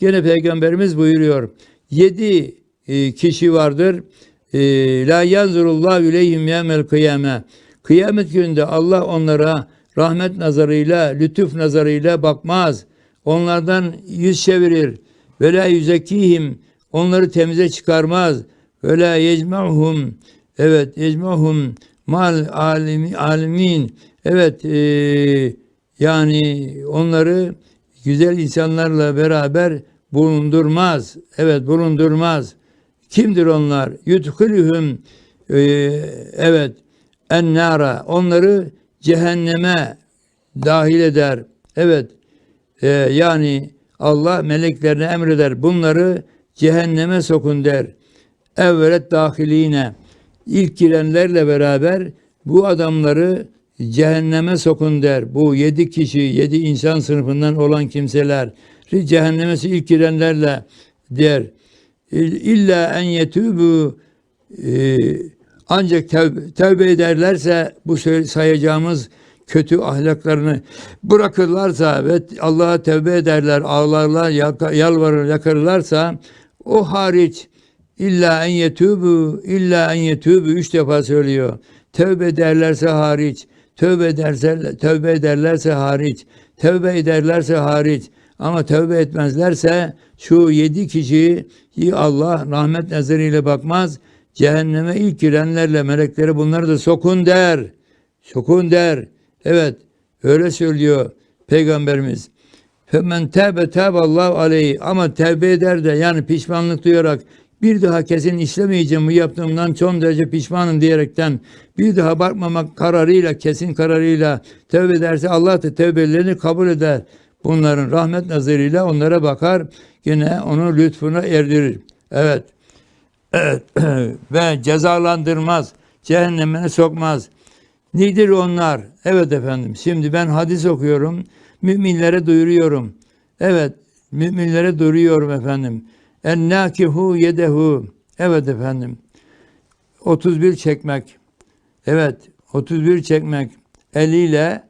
Gene Peygamberimiz buyuruyor. Yedi e, kişi vardır. E, La yanzurullahu ileyhim yevmel kıyame. Kıyamet gününde Allah onlara rahmet nazarıyla, lütuf nazarıyla bakmaz. Onlardan yüz çevirir. Ve la yüzekihim. Onları temize çıkarmaz. Ve la yecma'hum. Evet, yecma'hum mal alimi, alimin. Evet, e, yani onları güzel insanlarla beraber bulundurmaz. Evet, bulundurmaz. Kimdir onlar? Yudhülühüm e, evet ennara onları cehenneme dahil eder. Evet e, yani Allah meleklerine emreder. Bunları cehenneme sokun der. Evvelet dahiline ilk girenlerle beraber bu adamları cehenneme sokun der. Bu yedi kişi, yedi insan sınıfından olan kimseler cehenneme ilk girenlerle der. İlla en yetûbü e, ancak tevbe, tevbe ederlerse bu sayacağımız kötü ahlaklarını bırakırlarsa ve Allah'a tevbe ederler, ağlarlar, yalvarır, yakarırlarsa o hariç illa en yetûbü, illa en yetûbü üç defa söylüyor. Tevbe ederlerse hariç, tövbe ederse, tövbe ederlerse hariç, tövbe ederlerse hariç. Ama tövbe etmezlerse şu yedi kişiyi Allah rahmet nazarıyla bakmaz. Cehenneme ilk girenlerle melekleri bunları da sokun der. Sokun der. Evet öyle söylüyor Peygamberimiz. Femen tevbe teballahu aleyhi ama tevbe eder de yani pişmanlık duyarak bir daha kesin işlemeyeceğim bu yaptığımdan son derece pişmanım diyerekten bir daha bakmamak kararıyla kesin kararıyla tevbe ederse Allah da tevbelerini kabul eder. Bunların rahmet nazarıyla onlara bakar yine onu lütfuna erdirir. Evet. Evet. Ve cezalandırmaz. Cehenneme sokmaz. Nedir onlar? Evet efendim. Şimdi ben hadis okuyorum. Müminlere duyuruyorum. Evet. Müminlere duyuruyorum efendim. En nakihu yedehu. Evet efendim. 31 çekmek. Evet. 31 çekmek. Eliyle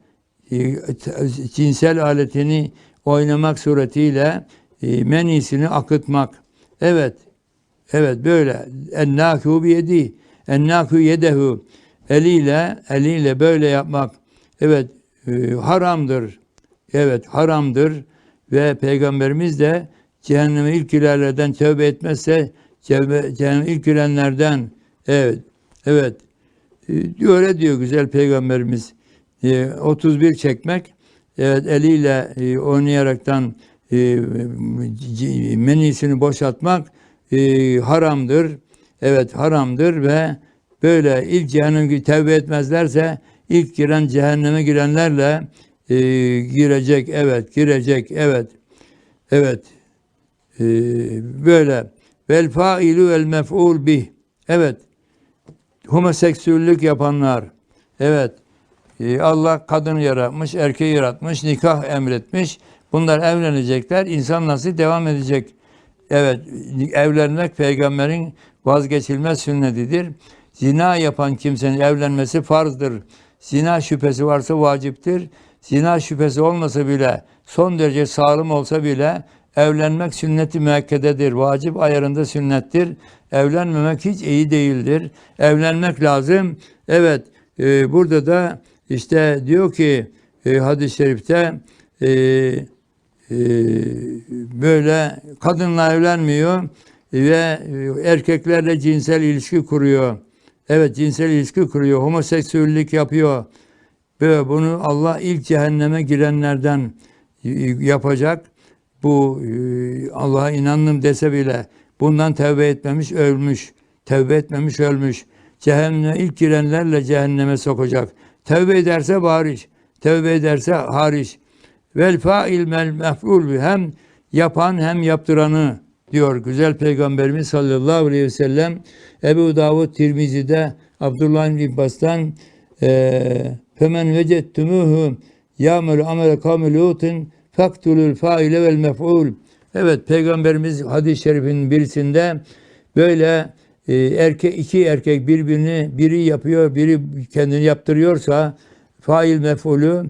cinsel aletini oynamak suretiyle e, menisini akıtmak. Evet. Evet böyle. Ennâkû biyedi. Ennâkû yedehu. Eliyle, eliyle böyle yapmak. Evet, e, haramdır. Evet, haramdır. Ve Peygamberimiz de cehenneme ilk girenlerden tövbe etmezse cehenneme ilk girenlerden evet, evet. E, öyle diyor güzel Peygamberimiz. E, 31 çekmek. Evet, eliyle e, oynayaraktan e, menisini boşaltmak e, haramdır. Evet haramdır ve böyle ilk cehennem tevbe etmezlerse ilk giren cehenneme girenlerle girecek. Evet girecek. Evet. Evet. Böyle. Vel failu vel mef'ul bih. Evet. Homoseksüellük yapanlar. Evet. E, Allah kadını yaratmış, erkeği yaratmış, nikah emretmiş. Bunlar evlenecekler. İnsan nasıl devam edecek? Evet, evlenmek peygamberin vazgeçilmez sünnetidir. Zina yapan kimsenin evlenmesi farzdır. Zina şüphesi varsa vaciptir. Zina şüphesi olmasa bile, son derece sağlam olsa bile evlenmek sünneti müekkededir. Vacip ayarında sünnettir. Evlenmemek hiç iyi değildir. Evlenmek lazım. Evet, e, burada da işte diyor ki e, hadis-i şerifte e, e, böyle kadınla evlenmiyor ve e, erkeklerle cinsel ilişki kuruyor. Evet cinsel ilişki kuruyor. Homoseksüellik yapıyor. Böyle bunu Allah ilk cehenneme girenlerden e, yapacak. Bu e, Allah'a inandım dese bile bundan tevbe etmemiş ölmüş. Tevbe etmemiş ölmüş. Cehenneme ilk girenlerle cehenneme sokacak. Tevbe ederse bariş. Tevbe ederse hariç. Vel fail mel mef'ul hem yapan hem yaptıranı diyor güzel peygamberimiz sallallahu aleyhi ve sellem Ebu Davud Tirmizi'de Abdullah İbn Abbas'tan eee femen vecettumuhu ya'melu amele kavmi lutin faktulul faile vel mef'ul Evet peygamberimiz hadis-i şerifinin birisinde böyle e, erkek iki erkek birbirini biri yapıyor biri kendini yaptırıyorsa fail mef'ulü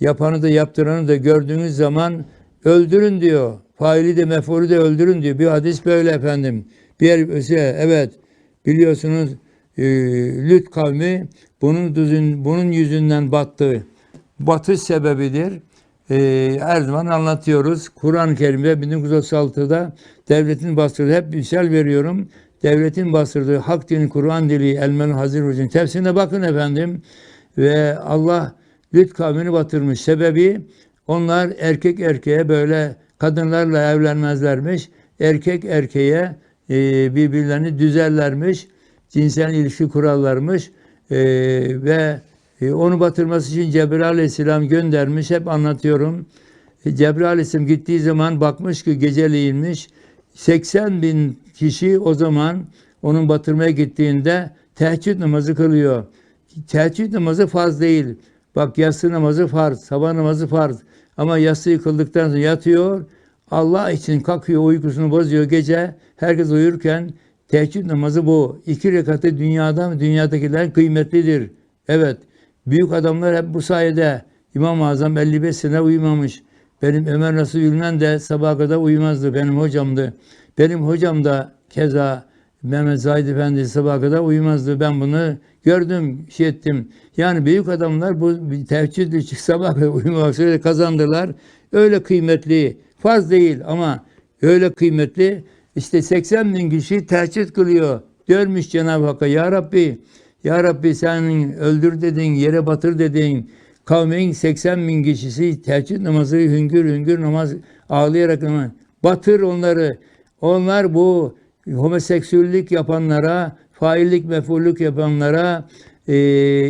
yapanı da yaptıranı da gördüğünüz zaman öldürün diyor. faili de mef'ulü de öldürün diyor. Bir hadis böyle efendim. Bir şey, evet biliyorsunuz e, Lüt kavmi bunun düzün, bunun yüzünden battı. Batış sebebidir. E, her zaman anlatıyoruz. Kur'an-ı Kerim'de 1936'da devletin bastırdığı, hep misal veriyorum. Devletin bastırdığı hak dini Kur'an dili Elmen Hazir Hoca'nın tefsirine bakın efendim. Ve Allah Lüt kavmini batırmış. Sebebi onlar erkek erkeğe böyle kadınlarla evlenmezlermiş. Erkek erkeğe e, birbirlerini düzerlermiş. Cinsel ilişki kurarlarmış. E, ve e, onu batırması için Cebrail Aleyhisselam göndermiş. Hep anlatıyorum. E, Cebrail Aleyhisselam gittiği zaman bakmış ki geceleyinmiş. 80 bin kişi o zaman onun batırmaya gittiğinde teheccüd namazı kılıyor. Teheccüd namazı farz değil. Bak yatsı namazı farz, sabah namazı farz. Ama yatsı yıkıldıktan sonra yatıyor. Allah için kalkıyor, uykusunu bozuyor gece. Herkes uyurken teheccüd namazı bu. İki rekatı dünyadan dünyadakiler kıymetlidir. Evet, büyük adamlar hep bu sayede. İmam-ı Azam 55 sene uyumamış. Benim Ömer Nasuh Ülmen de sabaha kadar uyumazdı. Benim hocamdı. Benim hocam da keza Mehmet Zahid Efendi sabaha kadar uyumazdı. Ben bunu gördüm, şey ettim. Yani büyük adamlar bu için sabah kadar uyumak üzere kazandılar. Öyle kıymetli, farz değil ama öyle kıymetli. İşte 80 bin kişi teheccüd kılıyor. Diyormuş Cenab-ı Hakk'a ya Rabbi, ya Rabbi senin öldür dedin, yere batır dedin. Kavmin 80 bin kişisi teheccüd namazı hüngür hüngür namaz ağlayarak namaz. Batır onları. Onlar bu homoseksüellik yapanlara, faillik, mefullük yapanlara e,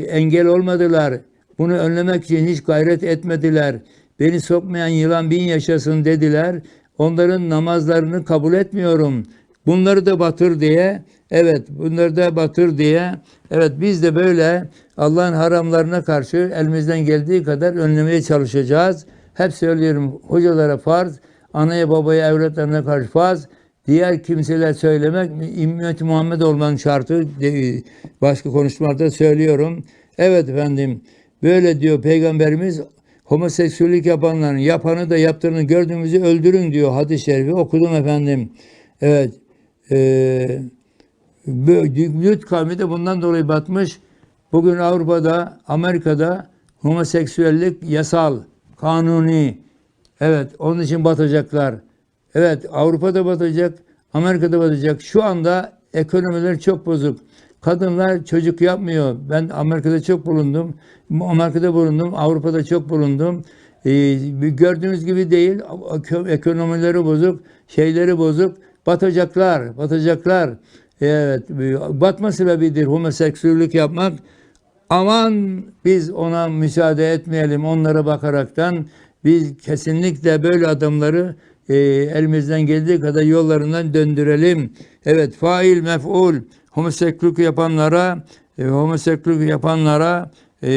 engel olmadılar. Bunu önlemek için hiç gayret etmediler. Beni sokmayan yılan bin yaşasın dediler. Onların namazlarını kabul etmiyorum. Bunları da batır diye, evet bunları da batır diye, evet biz de böyle Allah'ın haramlarına karşı elimizden geldiği kadar önlemeye çalışacağız. Hep söylüyorum hocalara farz, anaya babaya evlatlarına karşı farz, diğer kimseler söylemek ümmet Muhammed olmanın şartı başka konuşmalarda söylüyorum. Evet efendim böyle diyor peygamberimiz homoseksüellik yapanların yapanı da yaptığını gördüğümüzü öldürün diyor hadis-i şerifi okudum efendim. Evet. Eee Lüt kavmi de bundan dolayı batmış. Bugün Avrupa'da, Amerika'da homoseksüellik yasal, kanuni. Evet, onun için batacaklar. Evet, Avrupa'da batacak, Amerika'da batacak. Şu anda ekonomiler çok bozuk. Kadınlar çocuk yapmıyor. Ben Amerika'da çok bulundum. Amerika'da bulundum, Avrupa'da çok bulundum. Ee, gördüğünüz gibi değil. Ekonomileri bozuk, şeyleri bozuk. Batacaklar, batacaklar. Evet, batma sebebidir homoseksüellik yapmak. Aman biz ona müsaade etmeyelim onlara bakaraktan. Biz kesinlikle böyle adamları e, elimizden geldiği kadar yollarından döndürelim. Evet, fail, mef'ul, homoseksüellik yapanlara, e, homoseksüellik yapanlara, e,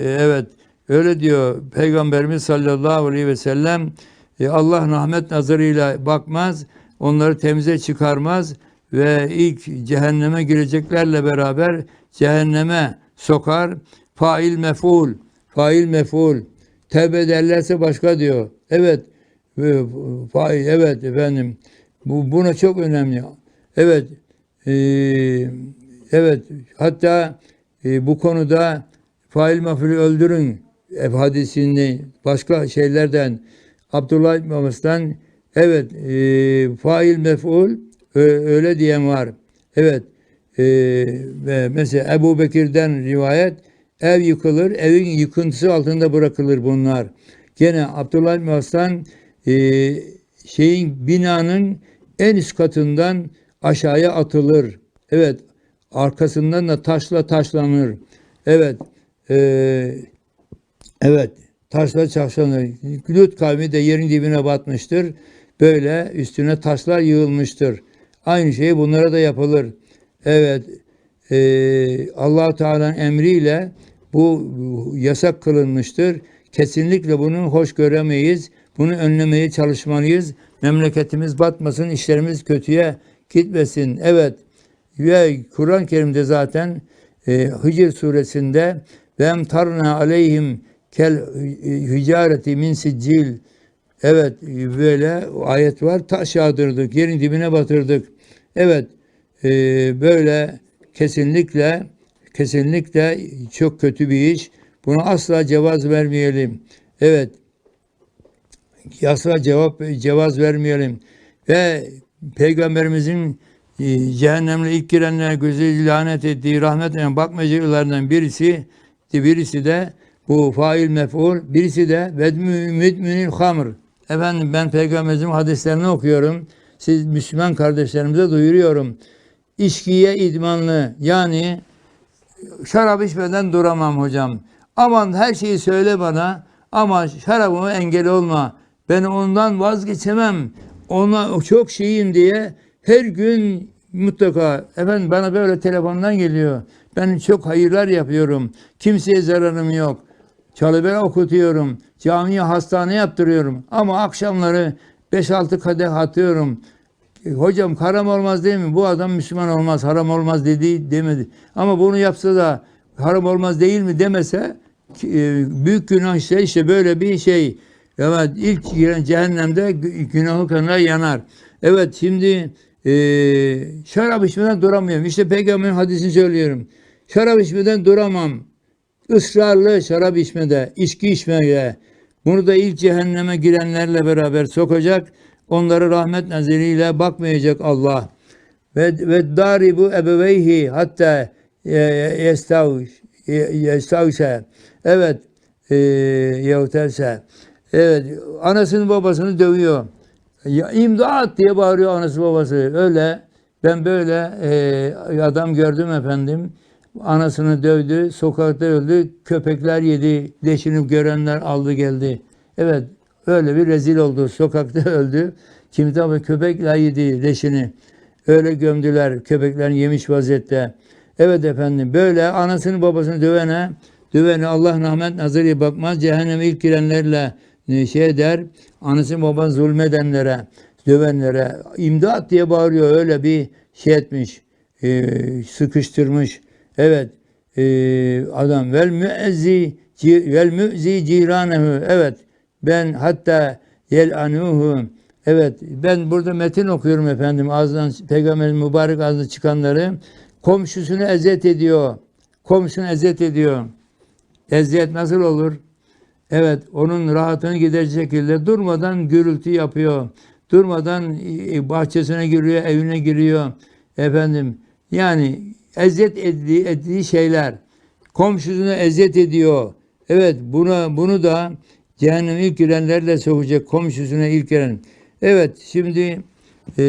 evet, öyle diyor Peygamberimiz sallallahu aleyhi ve sellem, e, Allah rahmet nazarıyla bakmaz, onları temize çıkarmaz ve ilk cehenneme gireceklerle beraber cehenneme sokar. Fail mef'ul, fail mef'ul. Tevbe ederlerse başka diyor. Evet, e, fail, evet efendim. Bu buna çok önemli. Evet, e, evet. Hatta e, bu konuda fail mef'ulü öldürün e, hadisini başka şeylerden Abdullah İbn Abbas'tan evet e, fail mef'ul öyle diyen var. Evet. Ve mesela Ebu Bekir'den rivayet ev yıkılır, evin yıkıntısı altında bırakılır bunlar. Gene Abdullah bin e, şeyin binanın en üst katından aşağıya atılır. Evet. Arkasından da taşla taşlanır. Evet. Ee, evet. Taşla taşlanır. Lut kavmi de yerin dibine batmıştır. Böyle üstüne taşlar yığılmıştır. Aynı şey bunlara da yapılır. Evet, e, allah Teala'nın emriyle bu yasak kılınmıştır. Kesinlikle bunu hoş göremeyiz. Bunu önlemeye çalışmalıyız. Memleketimiz batmasın, işlerimiz kötüye gitmesin. Evet, ve Kur'an-ı Kerim'de zaten e, Hicr suresinde ve emtarna aleyhim kel hicareti min siccil Evet böyle ayet var. Taş yağdırdık, yerin dibine batırdık. Evet e, böyle kesinlikle kesinlikle çok kötü bir iş. Buna asla cevaz vermeyelim. Evet asla cevap cevaz vermeyelim. Ve Peygamberimizin e, cehennemle ilk girenlere gözü lanet ettiği rahmetine bakmacılarından birisi birisi de bu fail mef'ul birisi de vedmü müdmünül hamr. Efendim ben peygamberimizin hadislerini okuyorum. Siz Müslüman kardeşlerimize duyuruyorum. İçkiye idmanlı yani şarap içmeden duramam hocam. Aman her şeyi söyle bana ama şarabıma engel olma. Ben ondan vazgeçemem. Ona çok şeyim diye her gün mutlaka efendim bana böyle telefondan geliyor. Ben çok hayırlar yapıyorum. Kimseye zararım yok. Talebelere okutuyorum. Camiye hastane yaptırıyorum. Ama akşamları 5-6 kadeh atıyorum. E, Hocam haram olmaz değil mi? Bu adam Müslüman olmaz, haram olmaz dedi demedi. Ama bunu yapsa da haram olmaz değil mi demese e, büyük günah işte işte böyle bir şey. Evet ilk giren cehennemde gü- günahı kanına yanar. Evet şimdi e, şarap içmeden duramıyorum. İşte peygamberin hadisini söylüyorum. Şarap içmeden duramam. Israrlı şarap içmede, içki içmeye. Bunu da ilk cehenneme girenlerle beraber sokacak. Onları rahmet nazarıyla bakmayacak Allah. Ve ve daribu ebeveyhi hatta e, yestavuş yestavşe. Evet e. Evet anasını babasını dövüyor. Ya, imdat diye bağırıyor anası babası. Öyle ben böyle e, adam gördüm efendim. Anasını dövdü, sokakta öldü, köpekler yedi, leşini görenler aldı geldi. Evet, öyle bir rezil oldu. Sokakta öldü. Kimi tabi köpekler yedi leşini. Öyle gömdüler, köpeklerin yemiş vaziyette. Evet efendim, böyle anasını babasını dövene, dövene Allah rahmet nazarı bakmaz. Cehenneme ilk girenlerle e, şey der, anasını babasını zulmedenlere, dövenlere, imdat diye bağırıyor. Öyle bir şey etmiş, e, sıkıştırmış. Evet, e, adam vel müezzi vel müzi ciranehu. Evet, ben hatta yel anuhu. Evet, ben burada metin okuyorum efendim. Ağzından peygamberin mübarek ağzından çıkanları. Komşusunu eziyet ediyor. Komşusunu eziyet ediyor. Eziyet nasıl olur? Evet, onun rahatını giderecek şekilde durmadan gürültü yapıyor. Durmadan e, bahçesine giriyor, evine giriyor. Efendim, yani eziyet ettiği, ettiği şeyler. Komşusunu eziyet ediyor. Evet, buna bunu da cehennem ilk girenlerle sokacak komşusuna ilk giren. Evet, şimdi e,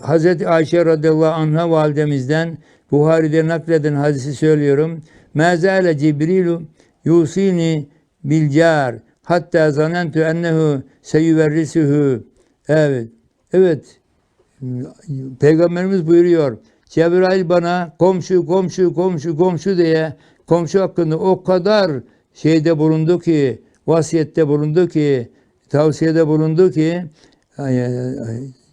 Hazreti Ayşe radıyallahu anh'a validemizden Buhari'de nakleden hadisi söylüyorum. Mezale Cibrilu yusini bil car hatta zanentu ennehu seyüverrisuhu. Evet. Evet. Peygamberimiz buyuruyor. Cebrail bana komşu komşu komşu komşu diye komşu hakkında o kadar şeyde bulundu ki vasiyette bulundu ki tavsiyede bulundu ki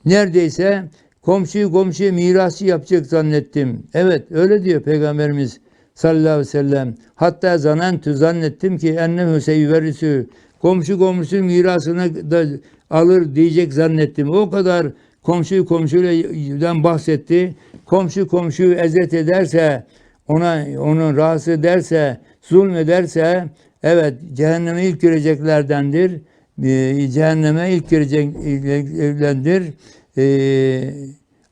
neredeyse komşuyu komşuya mirasçı yapacak zannettim. Evet öyle diyor Peygamberimiz sallallahu aleyhi ve sellem. Hatta zanentu zannettim ki ennehu seyüverrisü komşu komşunun mirasını da alır diyecek zannettim. O kadar komşuyu komşuyla bahsetti. Komşu komşuyu ezet ederse, ona onu rahatsız ederse, zulmederse, evet cehenneme ilk gireceklerdendir. Ee, cehenneme ilk gireceklerdendir. Ee,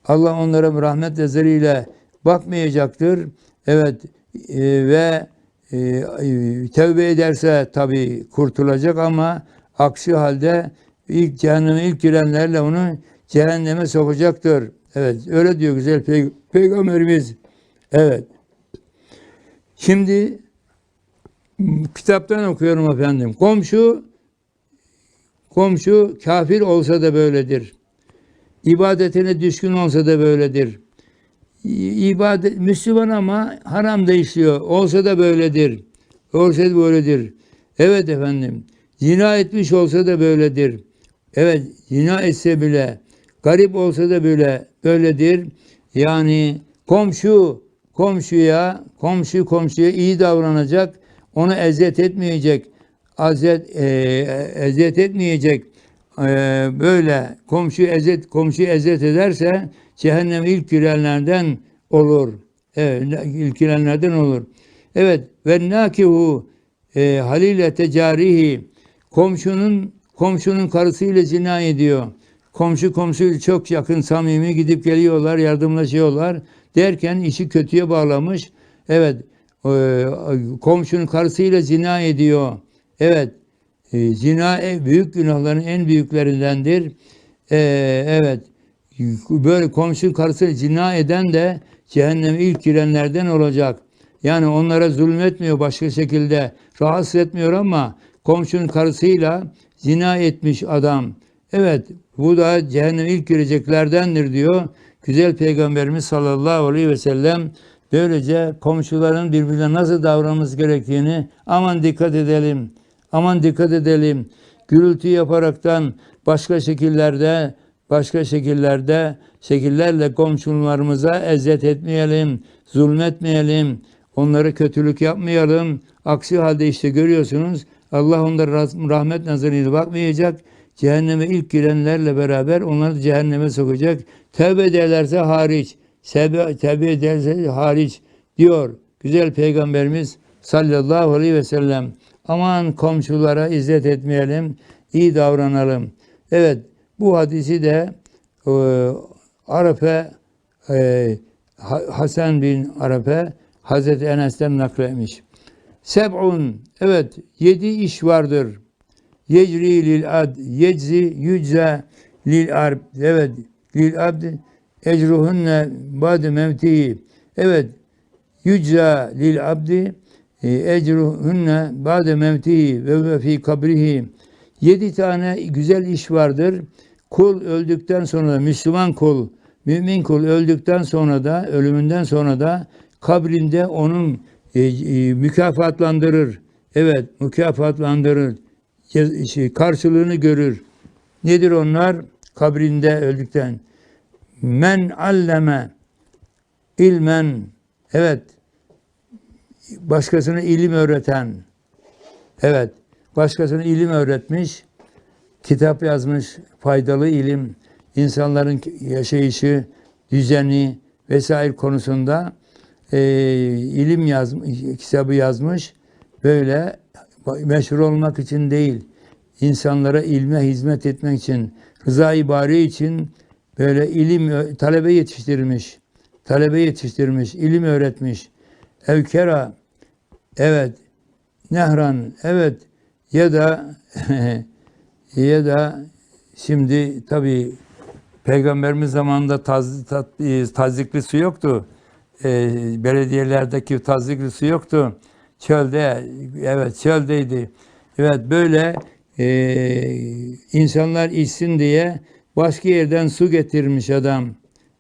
Allah onlara rahmet nazarıyla bakmayacaktır. Evet e, ve e, tevbe ederse tabi kurtulacak ama aksi halde ilk cehenneme ilk girenlerle onu cehenneme sokacaktır. Evet öyle diyor güzel pey- peygamberimiz. Evet. Şimdi kitaptan okuyorum efendim. Komşu komşu kafir olsa da böyledir. İbadetine düşkün olsa da böyledir. İbadet Müslüman ama haram da işliyor. Olsa da böyledir. Olsa da böyledir. Evet efendim. Zina etmiş olsa da böyledir. Evet zina etse bile garip olsa da böyle böyledir. Yani komşu komşuya komşu komşuya iyi davranacak. Onu eziyet etmeyecek. Azet, e, eziyet etmeyecek. e, böyle komşu ezet komşu ezet ederse cehenneme ilk girenlerden olur. Evet, ilk girenlerden olur. Evet ve nakihu e, halile tecarihi komşunun komşunun karısıyla zina ediyor. Komşu komşu çok yakın samimi gidip geliyorlar, yardımlaşıyorlar derken işi kötüye bağlamış. Evet, e, komşunun karısıyla zina ediyor. Evet, e, zina en büyük günahların en büyüklerindendir. E, evet, böyle komşu karısı zina eden de cehenneme ilk girenlerden olacak. Yani onlara zulmetmiyor başka şekilde, rahatsız etmiyor ama komşunun karısıyla zina etmiş adam. Evet, bu da cehenneme ilk gireceklerdendir diyor. Güzel Peygamberimiz sallallahu aleyhi ve sellem böylece komşuların birbirine nasıl davranması gerektiğini aman dikkat edelim. Aman dikkat edelim. Gürültü yaparaktan başka şekillerde başka şekillerde şekillerle komşularımıza eziyet etmeyelim, zulmetmeyelim, onlara kötülük yapmayalım. Aksi halde işte görüyorsunuz Allah onlara rah- rahmet nazarıyla bakmayacak. Cehenneme ilk girenlerle beraber onları cehenneme sokacak. Tevbe ederlerse hariç, tevbe, tevbe ederse hariç diyor güzel peygamberimiz sallallahu aleyhi ve sellem. Aman komşulara izzet etmeyelim, iyi davranalım. Evet bu hadisi de e, Arafe e, Ha- Hasan bin Arafe Hazreti Enes'ten nakletmiş. Seb'un evet yedi iş vardır. Yecri lil ad yeczi yücze lil arb evet lil abd ecruhunne ba'de mevtihi evet yücza lil abdi e, ecruhunne ba'de mevtihi ve fi kabrihi yedi tane güzel iş vardır. Kul öldükten sonra Müslüman kul, mümin kul öldükten sonra da ölümünden sonra da kabrinde onun e, e, mükafatlandırır. Evet, mükafatlandırır. Şey, karşılığını görür. Nedir onlar? Kabrinde öldükten. Men alleme ilmen evet başkasına ilim öğreten evet başkasına ilim öğretmiş kitap yazmış faydalı ilim insanların yaşayışı düzeni vesaire konusunda e, ilim yazmış kitabı yazmış böyle meşhur olmak için değil insanlara ilme hizmet etmek için rızayı bari için böyle ilim talebe yetiştirmiş talebe yetiştirmiş ilim öğretmiş evkera evet nehran evet ya da ya da şimdi tabi peygamberimiz zamanında taz, tat, e, tazikli su yoktu. E, belediyelerdeki tazikli su yoktu. Çölde evet çöldeydi. Evet böyle e, insanlar içsin diye başka yerden su getirmiş adam.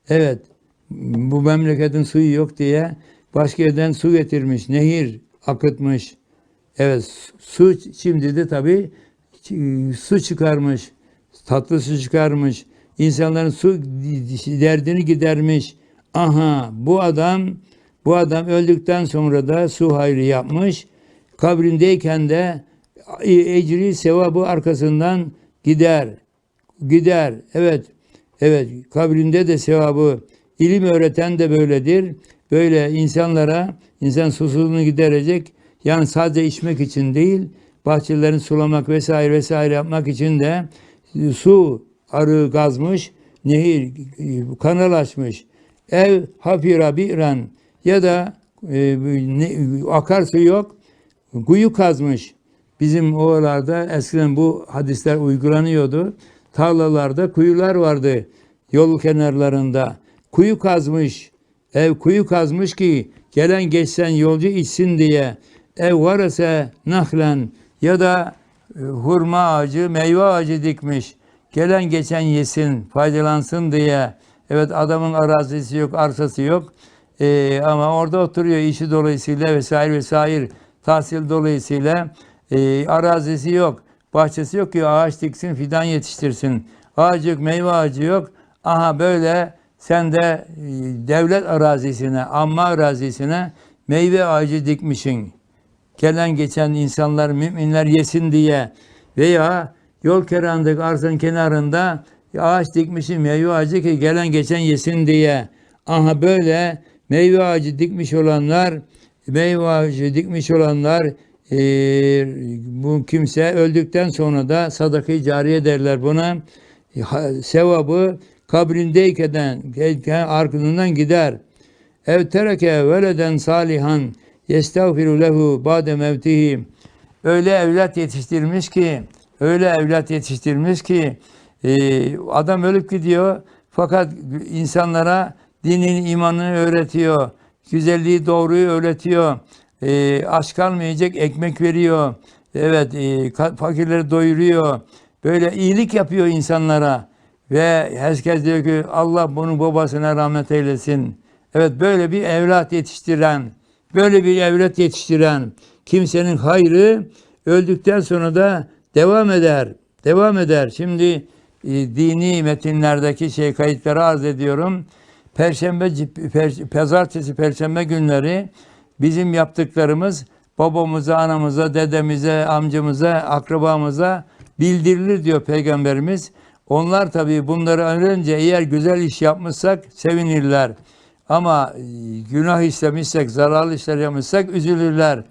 Evet bu memleketin suyu yok diye başka yerden su getirmiş. Nehir akıtmış. Evet su şimdi de tabii su çıkarmış. Tatlı su çıkarmış. İnsanların su derdini gidermiş. Aha bu adam bu adam öldükten sonra da su hayrı yapmış. Kabrindeyken de ecri sevabı arkasından gider. Gider. Evet. Evet. Kabrinde de sevabı ilim öğreten de böyledir. Böyle insanlara insan susuzluğunu giderecek yani sadece içmek için değil, bahçelerini sulamak vesaire vesaire yapmak için de su arı gazmış, nehir e, kanal açmış. Ev hafira bi'ran ya da e, ne, akarsu yok, kuyu kazmış. Bizim oralarda eskiden bu hadisler uygulanıyordu. Tarlalarda kuyular vardı yol kenarlarında. Kuyu kazmış. Ev kuyu kazmış ki gelen geçsen yolcu içsin diye. Ev varsa nahlen ya da e, hurma ağacı, meyve ağacı dikmiş. Gelen geçen yesin, faydalansın diye. Evet adamın arazisi yok, arsası yok. Ee, ama orada oturuyor işi dolayısıyla vesaire vesaire tahsil dolayısıyla e, arazisi yok. Bahçesi yok ki ağaç diksin, fidan yetiştirsin. Ağaç yok, meyve ağacı yok. Aha böyle sen de e, devlet arazisine, amma arazisine meyve ağacı dikmişsin. Gelen geçen insanlar, müminler yesin diye veya yol kenarındaki arsanın kenarında ağaç dikmişim meyve ağacı ki gelen geçen yesin diye. Aha böyle meyve ağacı dikmiş olanlar, meyve ağacı dikmiş olanlar e, bu kimse öldükten sonra da sadakayı cariye derler buna. Ha- Sevabı kabrindeyken arkasından gider. Ev tereke veleden salihan yestağfiru lehu ba'de mevtihi. Öyle evlat yetiştirmiş ki, öyle evlat yetiştirmiş ki e, adam ölüp gidiyor fakat insanlara dinin imanını öğretiyor. Güzelliği doğruyu öğretiyor. E, aç kalmayacak ekmek veriyor. Evet, e, fakirleri doyuruyor. Böyle iyilik yapıyor insanlara. Ve herkes diyor ki Allah bunun babasına rahmet eylesin. Evet böyle bir evlat yetiştiren, böyle bir evlat yetiştiren kimsenin hayrı öldükten sonra da devam eder. Devam eder. Şimdi e, dini metinlerdeki şey kayıtları arz ediyorum. Perşembe, per- pazartesi, perşembe günleri bizim yaptıklarımız babamıza, anamıza, dedemize, amcamıza, akrabamıza bildirilir diyor Peygamberimiz. Onlar tabii bunları öğrenince eğer güzel iş yapmışsak sevinirler. Ama e, günah işlemişsek, zararlı işler yapmışsak üzülürler.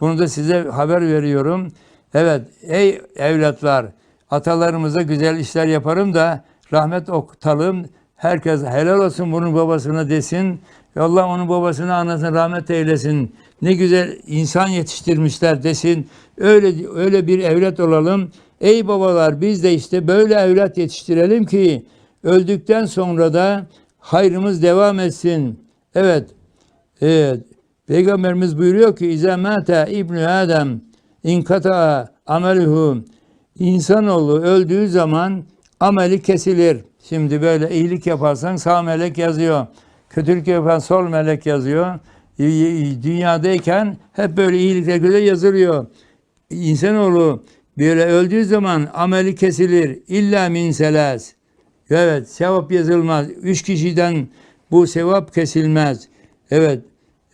Bunu da size haber veriyorum. Evet, ey evlatlar, atalarımıza güzel işler yaparım da rahmet okutalım. Herkes helal olsun bunun babasına desin. Allah onun babasına anasına rahmet eylesin. Ne güzel insan yetiştirmişler desin. Öyle öyle bir evlat olalım. Ey babalar biz de işte böyle evlat yetiştirelim ki öldükten sonra da hayrımız devam etsin. Evet. Evet. Peygamberimiz buyuruyor ki İzâ mâte İbnü Adem inkata ameluhu İnsanoğlu öldüğü zaman ameli kesilir. Şimdi böyle iyilik yaparsan sağ melek yazıyor. Kötülük yapan sol melek yazıyor. Dünyadayken hep böyle iyilikler göre yazılıyor. İnsanoğlu böyle öldüğü zaman ameli kesilir. İlla min selas. Evet sevap yazılmaz. Üç kişiden bu sevap kesilmez. Evet.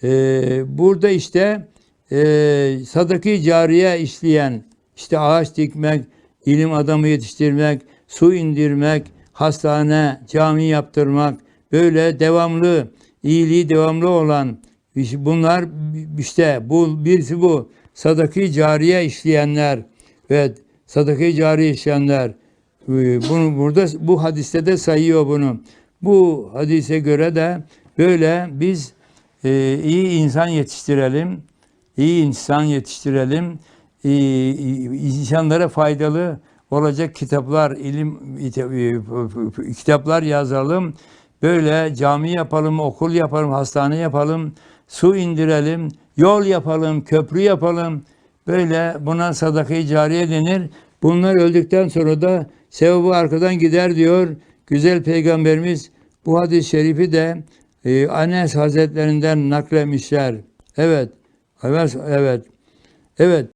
Ee, burada işte e, sadaki cariye işleyen işte ağaç dikmek, ilim adamı yetiştirmek, su indirmek, hastane, cami yaptırmak böyle devamlı iyiliği devamlı olan bunlar işte bu birisi bu sadaki cariye işleyenler evet sadaki cariye işleyenler Ee, bunu burada bu hadiste de sayıyor bunu. Bu hadise göre de böyle biz e, iyi insan yetiştirelim, iyi insan yetiştirelim, e, insanlara faydalı olacak kitaplar, ilim e, kitaplar yazalım. Böyle cami yapalım, okul yapalım, hastane yapalım, su indirelim, yol yapalım, köprü yapalım. Böyle buna sadaka-i cariye denir. Bunlar öldükten sonra da sevabı arkadan gider diyor. Güzel peygamberimiz bu hadis-i şerifi de e, Anes Hazretlerinden naklemişler. Evet. Evet. Evet. Evet.